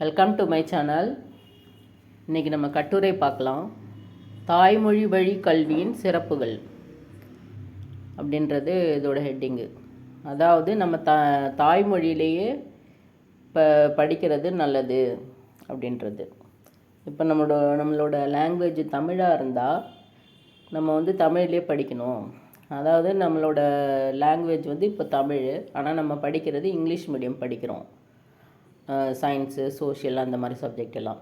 Welcome to my channel இன்றைக்கி நம்ம கட்டுரை பார்க்கலாம். தாய்மொழி வழி கல்வியின் சிறப்புகள் அப்படின்றது இதோட ஹெட்டிங்கு அதாவது நம்ம த தாய்மொழியிலேயே இப்போ படிக்கிறது நல்லது அப்படின்றது. இப்போ நம்மளோட நம்மளோட லாங்குவேஜ் தமிழாக இருந்தால் நம்ம வந்து தமிழ்லேயே படிக்கணும். அதாவது நம்மளோட லாங்குவேஜ் வந்து இப்போ தமிழ். ஆனால் நம்ம படிக்கிறது இங்கிலீஷ் மீடியம் படிக்கிறோம். சயின்ஸு சோஷியல் அந்த மாதிரி சப்ஜெக்ட் எல்லாம்.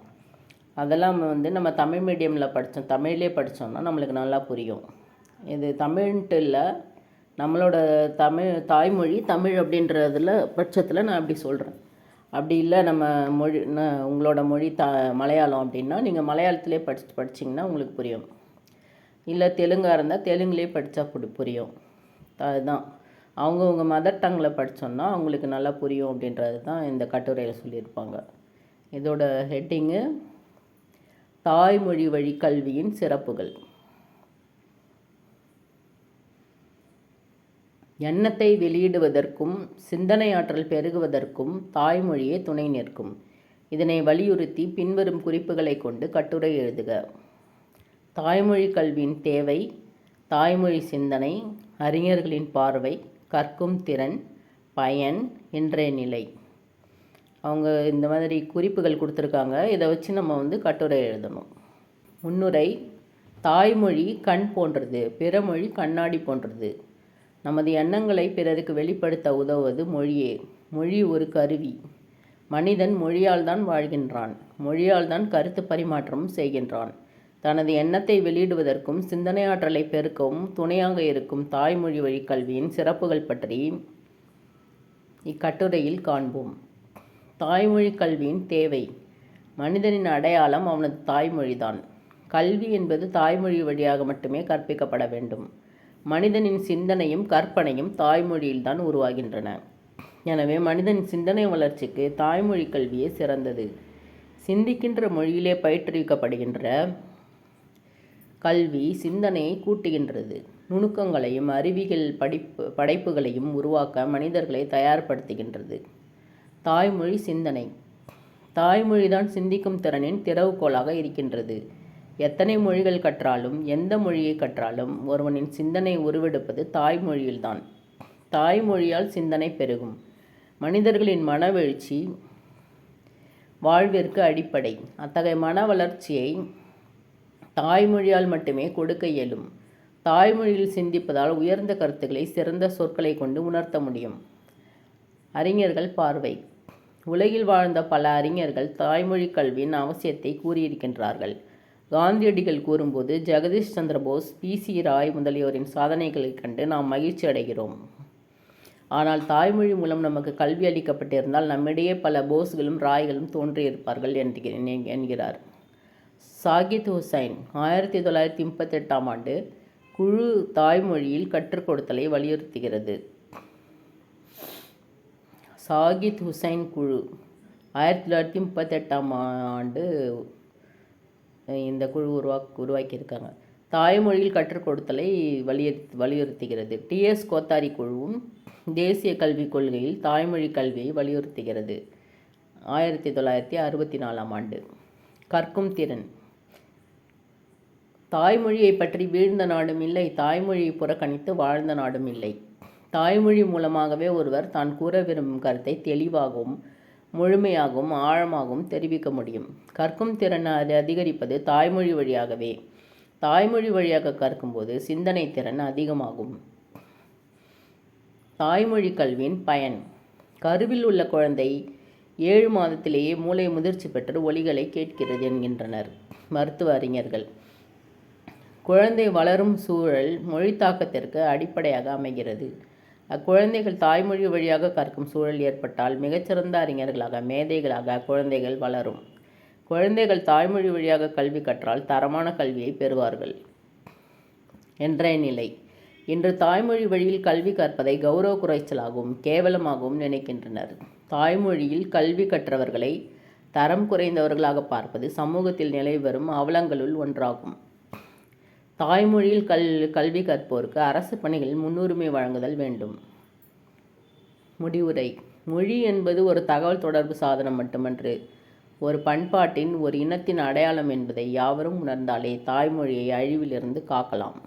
அதெல்லாம் வந்து நம்ம தமிழ் மீடியமில் படித்தோம் தமிழ்லேயே படித்தோம்னா நம்மளுக்கு நல்லா புரியும். இது தமிழ்ன்ட்டு இல்லை நம்மளோட தமிழ் தாய்மொழி தமிழ் அப்படின்றதுல பட்சத்தில் நான் அப்படி சொல்கிறேன் அப்படி இல்லை நம்ம மொழி உங்களோட மொழி த மலையாளம் அப்படின்னா நீங்கள் மலையாளத்திலே படிச்சு படிச்சிங்கன்னா உங்களுக்கு புரியும். இல்லை தெலுங்காக இருந்தால் தெலுங்குலேயே படித்தா புரியும். அதுதான். அவங்கவுங்க மதர் டங்கில் படித்தோன்னா அவங்களுக்கு நல்லா புரியும் அப்படின்றது தான் இந்த கட்டுரையில் சொல்லியிருப்பாங்க. இதோட ஹெட்டிங்கு தாய்மொழி வழி கல்வியின் சிறப்புகள். எண்ணத்தை வெளியிடுவதற்கும் சிந்தனையாற்றல் பெருகுவதற்கும் தாய்மொழியே துணை நிற்கும். இதனை வலியுறுத்தி பின்வரும் குறிப்புகளை கொண்டு கட்டுரை எழுதுக. தாய்மொழி கல்வியின் தேவை தாய்மொழி சிந்தனை அறிஞர்களின் பார்வை கற்கும் திறன் பயன் இன்றைய நிலை. அவங்க இந்த மாதிரி குறிப்புகள் கொடுத்துருக்காங்க. இதை வச்சு நம்ம வந்து கட்டுரை எழுதணும். முன்னுரை தாய்மொழி கண் போன்றது பிறமொழி கண்ணாடி போன்றது. நமது எண்ணங்களை பிறருக்கு வெளிப்படுத்த உதவுவது மொழியே. மொழி ஒரு கருவி. மனிதன் மொழியால் தான் வாழ்கின்றான். மொழியால் தான் கருத்து பரிமாற்றமும் செய்கின்றான். தனது எண்ணத்தை வெளியிடுவதற்கும் சிந்தனையாற்றலை பெருக்கவும் துணையாக இருக்கும் தாய்மொழி வழி கல்வியின் சிறப்புகள் பற்றி இக்கட்டுரையில் காண்போம். தாய்மொழி கல்வியின் தேவை. மனிதனின் அடையாளம் அவனது தாய்மொழிதான். கல்வி என்பது தாய்மொழி வழியாக மட்டுமே கற்பிக்கப்பட வேண்டும். மனிதனின் சிந்தனையும் கற்பனையும் தாய்மொழியில்தான் உருவாகின்றன. எனவே மனிதனின் சிந்தனை வளர்ச்சிக்கு தாய்மொழி கல்வியே சிறந்தது. சிந்திக்கின்ற மொழியிலே பயிற்றுவிக்கப்படுகின்ற கல்வி சிந்தனையை கூட்டுகின்றது. நுணுக்கங்களையும் அறிவியல் படிப்பு படைப்புகளையும் உருவாக்க மனிதர்களை தயார்படுத்துகின்றது. தாய்மொழி சிந்தனை. தாய்மொழிதான் சிந்திக்கும் திறனின் திறவுகோலாக இருக்கின்றது. எத்தனை மொழிகள் கற்றாலும் எந்த மொழியை கற்றாலும் ஒருவனின் சிந்தனை உருவெடுப்பது தாய்மொழியில்தான். தாய்மொழியால் சிந்தனை பெருகும். மனிதர்களின் மனவெழுச்சி வாழ்விற்கு அடிப்படை. அத்தகைய மன வளர்ச்சியை தாய்மொழியால் மட்டுமே கொடுக்க இயலும். தாய்மொழியில் சிந்திப்பதால் உயர்ந்த கருத்துக்களை சிறந்த சொற்களை கொண்டு உணர்த்த முடியும். அறிஞர்கள் பார்வை. உலகில் வாழ்ந்த பல அறிஞர்கள் தாய்மொழி கல்வியின் அவசியத்தை கூறியிருக்கின்றார்கள். காந்தியடிகள் கூறும்போது ஜெகதீஷ் சந்திர போஸ் பி. சி. ராய் முதலியோரின் சாதனைகளைக் கண்டு நாம் மகிழ்ச்சி அடைகிறோம். ஆனால் தாய்மொழி மூலம் நமக்கு கல்வி அளிக்கப்பட்டிருந்தால் நம்மிடையே பல போஸ்களும் ராய்களும் தோன்றியிருப்பார்கள் என்கிறேன் என்கிறார். சாகித் ஹுசைன் ஆயிரத்தி தொள்ளாயிரத்தி முப்பத்தெட்டாம் ஆண்டு குழு தாய்மொழியில் கற்றுக் கொடுத்தலை வலியுறுத்துகிறது. சாகித் ஹுசைன் குழு ஆயிரத்தி தொள்ளாயிரத்தி முப்பத்தெட்டாம் ஆண்டு இந்த குழு உருவா உருவாக்கியிருக்காங்க. தாய்மொழியில் கற்றுக் கொடுத்தலை வலியுறுத்தி வலியுறுத்துகிறது. டிஎஸ் கோத்தாரி குழுவும் தேசிய கல்விக் கொள்கையில் தாய்மொழி கல்வியை வலியுறுத்துகிறது. ஆயிரத்தி தொள்ளாயிரத்தி அறுபத்தி நாலாம் ஆண்டு கற்கும் திறன் தாய்மொழியை பற்றி வீழ்ந்த நாடும் இல்லை தாய்மொழியை புறக்கணித்து வாழ்ந்த நாடும் இல்லை. தாய்மொழி மூலமாகவே ஒருவர் தான் கூற விரும்பும் கருத்தை தெளிவாகவும் முழுமையாகவும் ஆழமாகவும் தெரிவிக்க முடியும். கற்கும் திறன் அது அதிகரிப்பது தாய்மொழி வழியாகவே. தாய்மொழி வழியாக கற்கும்போது சிந்தனை திறன் அதிகமாகும். தாய்மொழி கல்வியின் பயன். கருவில் உள்ள குழந்தை ஏழு மாதத்திலேயே மூளை முதிர்ச்சி பெற்று ஒலிகளை கேட்கிறது என்கின்றனர் மருத்துவ அறிஞர்கள். குழந்தை வளரும் சூழல் மொழி தாக்கத்திற்கு அடிப்படையாக அமைகிறது. அக்குழந்தைகள் தாய்மொழி வழியாக கற்கும் சூழல் ஏற்பட்டால் மிகச்சிறந்த அறிஞர்களாக மேதைகளாக குழந்தைகள் வளரும். குழந்தைகள் தாய்மொழி வழியாக கல்வி கற்றால் தரமான கல்வியை பெறுவார்கள் என்ற நிலை. இன்று தாய்மொழி வழியில் கல்வி கற்பதை கௌரவ குறைச்சலாகவும் கேவலமாகவும் நினைக்கின்றனர். தாய்மொழியில் கல்வி கற்றவர்களை தரம் குறைந்தவர்களாக பார்ப்பது சமூகத்தில் நிலை வரும் அவலங்களுள் ஒன்றாகும். தாய்மொழியில் கல் கல்வி கற்போருக்கு அரசு பணிகளில் முன்னுரிமை வழங்குதல் வேண்டும். முடிவுரை. மொழி என்பது ஒரு தகவல் தொடர்பு சாதனம் மட்டுமன்று. ஒரு பண்பாட்டின் ஒரு இனத்தின் அடையாளம் என்பதை யாவரும் உணர்ந்தாலே தாய்மொழியை அழிவிலிருந்து காக்கலாம்.